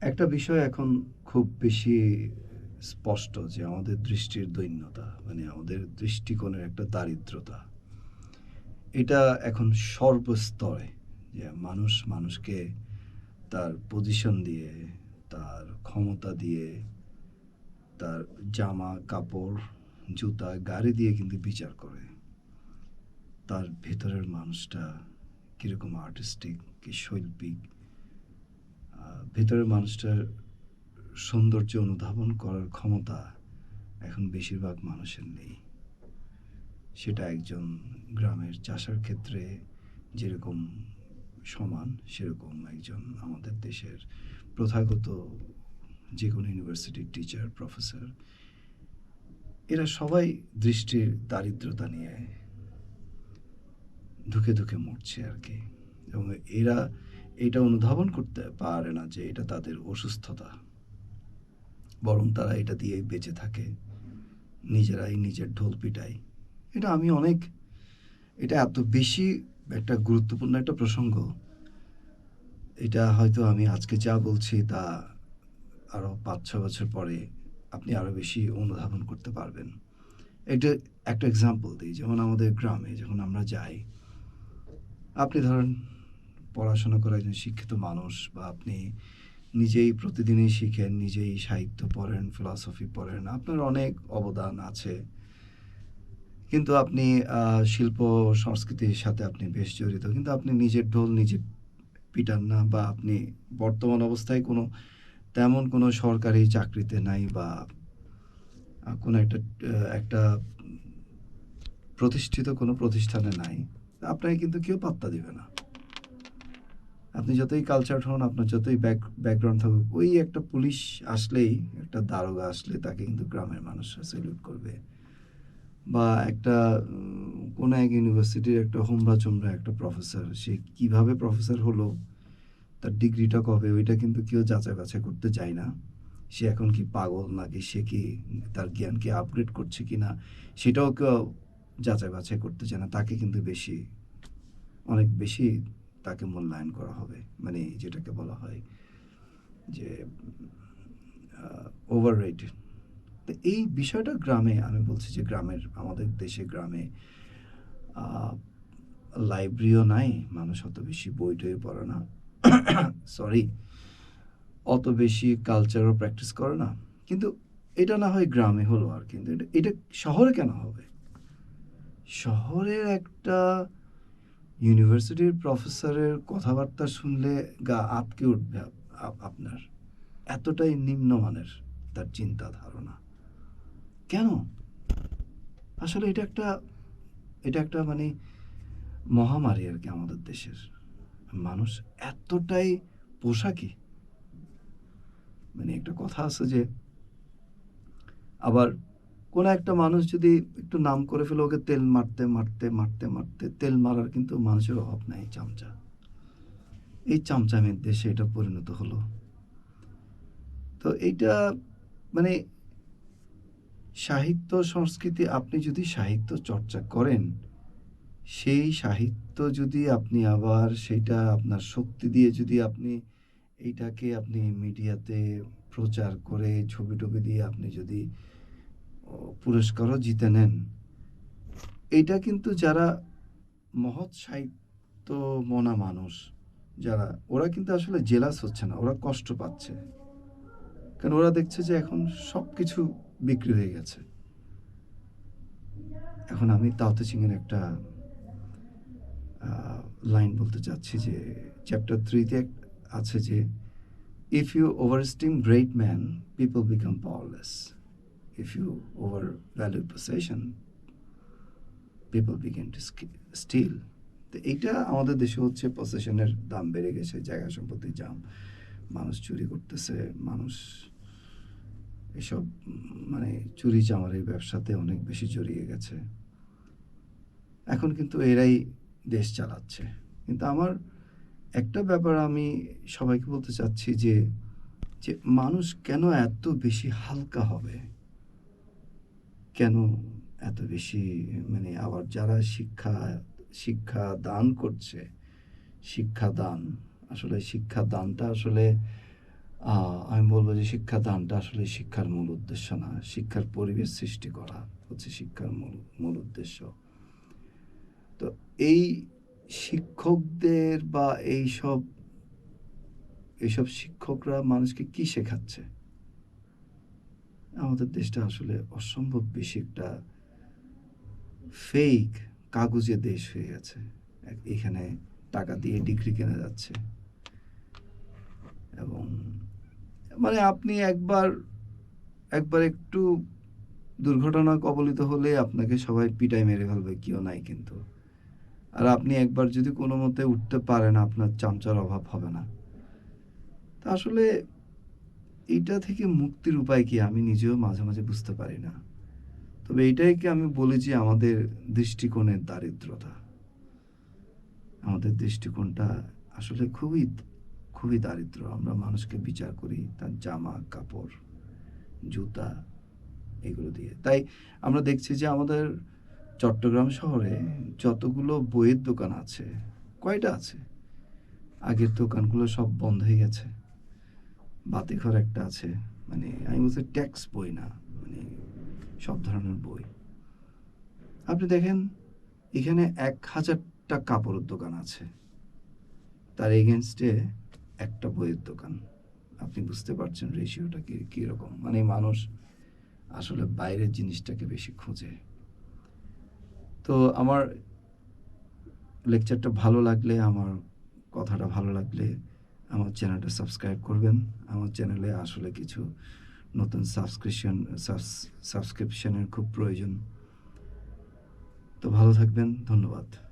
একটা বিষয় এখন খুব বেশি স্পষ্ট যে আমাদের দৃষ্টির দৈন্যতা মানে আমাদের দৃষ্টিকোণের একটা দারিদ্রতা। এটা এখন সর্বস্তরে, যে মানুষ মানুষকে তার পজিশন দিয়ে, তার ক্ষমতা দিয়ে, তার জামা, কাপড়, জুতা, গাড়ি দিয়ে কিন্তু বিচার করে। তার ভেতরের মানুষটা কীরকম আর্টিস্টিক কি শৈল্পিক ভেতরের মানুষটার সৌন্দর্য অনুধাবন করার ক্ষমতা এখন বেশিরভাগ মানুষের নেই। সেটা একজন গ্রামের চাষার ক্ষেত্রে যেরকম সমান, সেরকম একজন আমাদের দেশের প্রথাগত যে কোনো ইউনিভার্সিটির টিচার প্রফেসর এরা সবাই দৃষ্টির দারিদ্রতা নিয়ে ধুকে ধুকে মরছে আর কি। এবং এরা এটা অনুধাবন করতে পারে না যে এটা তাদের অসুস্থতা। বরং তারা এটা দিয়ে বেঁচে থাকে, নিজেরাই নিজের ঢোল পিটায়। এটা আমি অনেক, এটা এত বেশি একটা গুরুত্বপূর্ণ একটা প্রসঙ্গ। এটা হয়তো আমি আজকে যা বলছি তা আরও পাঁচ ছ বছর পরে আপনি আরও বেশি অনুধাবন করতে পারবেন। এটা একটা এক্সাম্পল দিই, যেমন আমাদের গ্রামে যখন আমরা যাই, আপনি ধরেন পড়াশোনা করা একজন শিক্ষিত মানুষ বা আপনি নিজেই প্রতিদিনই শিখেন, নিজেই সাহিত্য পড়েন ফিলসফি পড়েন, আপনার অনেক অবদান আছে। কিন্তু আপনি শিল্প সংস্কৃতির সাথে আপনি বেশ জড়িত, কিন্তু আপনি নিজের ঢোল নিজে পিটান না বা আপনি বর্তমান অবস্থায় কোনো তেমন কোনো সরকারি চাকরিতে নাই বা কোনো একটা একটা প্রতিষ্ঠিত কোনো প্রতিষ্ঠানে নাই, আপনাকে কিন্তু কেউ পাত্তা দিবে না। আপনি যতই কালচার হন, আপনার যতই ব্যাক ব্যাকগ্রাউন্ড থাকুক, ওই একটা পুলিশ আসলেই, একটা দারোগা আসলে তাকে কিন্তু গ্রামের মানুষরা সেলুট করবে। বা একটা কোনো এক ইউনিভার্সিটির একটা হোমরা চোমরা একটা প্রফেসর সে কীভাবে প্রফেসর হলো, তার ডিগ্রিটা কবে, ওইটা কিন্তু কেউ যাচাই বাছাই করতে চায় না। সে এখন কি পাগল, নাকি সে কি তার জ্ঞানকে আপগ্রেড করছে কি না, সেটাও কেউ যাচাই বাছাই করতে চায় না। তাকে কিন্তু বেশি, অনেক বেশি তাকে মূল্যায়ন করা হবে। মানে যেটাকে বলা হয় যে ওভার তো এই বিষয়টা গ্রামে, আমি বলছি যে গ্রামের, আমাদের দেশে গ্রামে লাইব্রেরিও নাই, মানুষ অত বেশি বই টই পড়ে না। সরি অত বেশি কালচারও প্র্যাকটিস করে না। কিন্তু এটা না হয় গ্রামে হলো আর কিন্তু এটা এটা শহরে কেন হবে? শহরের একটা ইউনিভার্সিটির প্রফেসরের কথাবার্তা শুনলে গা আটকে উঠবে আপ- আপ- আপনার। এতটাই নিম্নমানের তার চিন্তা ধারণা। কেন? আসলে এটা একটা এটা একটা মানে মহামারী আর কি আমাদের দেশের। মানুষ এতটাই পোশাকি। মানে একটা কথা আছে যে, আবার কোনো একটা মানুষ যদি একটু নাম করে ফেলে, ওকে তেল মারতে মারতে মারতে মারতে, তেল মারার কিন্তু মানুষের অভাব নাই চামচা। এই চামচামের দেশে এটা পরিণত হলো। তো এইটা মানে সাহিত্য সংস্কৃতি, আপনি যদি সাহিত্য চর্চা করেন, সেই সাহিত্য যদি আপনি আবার সেইটা আপনার শক্তি দিয়ে যদি আপনি এইটাকে আপনি মিডিয়াতে প্রচার করে, ছবি টবি দিয়ে আপনি যদি পুরস্কারও জিতে নেন। এইটা কিন্তু যারা মহৎ সাহিত্য মনা মানুষ, যারা, ওরা কিন্তু আসলে জেলাস হচ্ছে না, ওরা কষ্ট পাচ্ছে। কারণ ওরা দেখছে যে এখন সব কিছু বিক্রি হয়ে গেছে। এখন আমি তাওতে সিংয়ের একটা লাইন বলতে চাচ্ছি যে চ্যাপ্টার থ্রিতে আছে যে if you overesteem great man people become powerless you overvalue possession people begin to steal তো এইটা আমাদের দেশে হচ্ছে পসেশনের দাম বেড়ে গেছে, জায়গা সম্পত্তির দাম। মানুষ চুরি করতেছে, মানুষ এসব মানে চুরি চামারির ব্যবসাতে অনেক বেশি জড়িয়ে গেছে। এখন কিন্তু এরাই দেশ চালাচ্ছে। কিন্তু আমার একটা ব্যাপার আমি সবাইকে বলতে চাচ্ছি যে যে মানুষ কেন এত বেশি হালকা হবে? কেন এত বেশি মানে আবার যারা শিক্ষা শিক্ষা দান করছে, শিক্ষা দান, আসলে শিক্ষা দানটা আসলে আমি বলব যে শিক্ষাদানটা আসলে শিক্ষার মূল উদ্দেশ্য না, শিক্ষার পরিবেশ সৃষ্টি করা হচ্ছে শিক্ষার মূল মূল উদ্দেশ্য। তো এই শিক্ষকদের বা এইসব এইসব শিক্ষকরা মানুষকে কি শেখাচ্ছে? আমাদের দেশটা আসলে অসম্ভব বেশি একটা ফেক কাগজে দেশ হয়ে গেছে। এখানে টাকা দিয়ে ডিগ্রি কেনা যাচ্ছে। এবং মানে আপনি একবার একবার একটু দুর্ঘটনা কবলিত হলে আপনাকে সবাই পিটাই মেরে ফেলবে, কেউ নাই কিন্তু। আর আপনি একবার যদি কোনো মতে উঠতে পারেন, আপনার চামচার অভাব হবে না। তা আসলে এইটা থেকে মুক্তির উপায় কি আমি নিজেও মাঝে মাঝে বুঝতে পারি না। তবে এইটাই কি আমি বলি যে আমাদের দৃষ্টিকোণের দারিদ্রতা। আমাদের দৃষ্টিকোণটা আসলে খুবই খুবই দারিদ্র। আমরা মানুষকে বিচার করি, তার জামা, কাপড়, জুতা এগুলো দিয়ে। তাই আমরা দেখছি যে আমাদের চট্টগ্রাম শহরে যতগুলো বইয়ের দোকান আছে, কয়টা আছে? আগের দোকানগুলো সব বন্ধ হয়ে গেছে। বাতিঘর একটা আছে। মানে আমি বলছি ট্যাক্স বই না মানে সব ধরনের বই। আপনি দেখেন, এখানে এক হাজারটা কাপড়ের দোকান আছে। তার এগেনস্টে একটা বইয়ের দোকান। আপনি বুঝতে পারছেন রেশিওটা কি কীরকম মানে মানুষ আসলে বাইরের জিনিসটাকে বেশি খোঁজে। তো আমার লেকচারটা ভালো লাগলে, আমার কথাটা ভালো লাগলে আমার চ্যানেলটা সাবস্ক্রাইব করবেন। আমার চ্যানেলে আসলে কিছু নতুন সাবস্ক্রিপশন সাবস্ক্রিপশনের খুব প্রয়োজন। তো ভালো থাকবেন, ধন্যবাদ।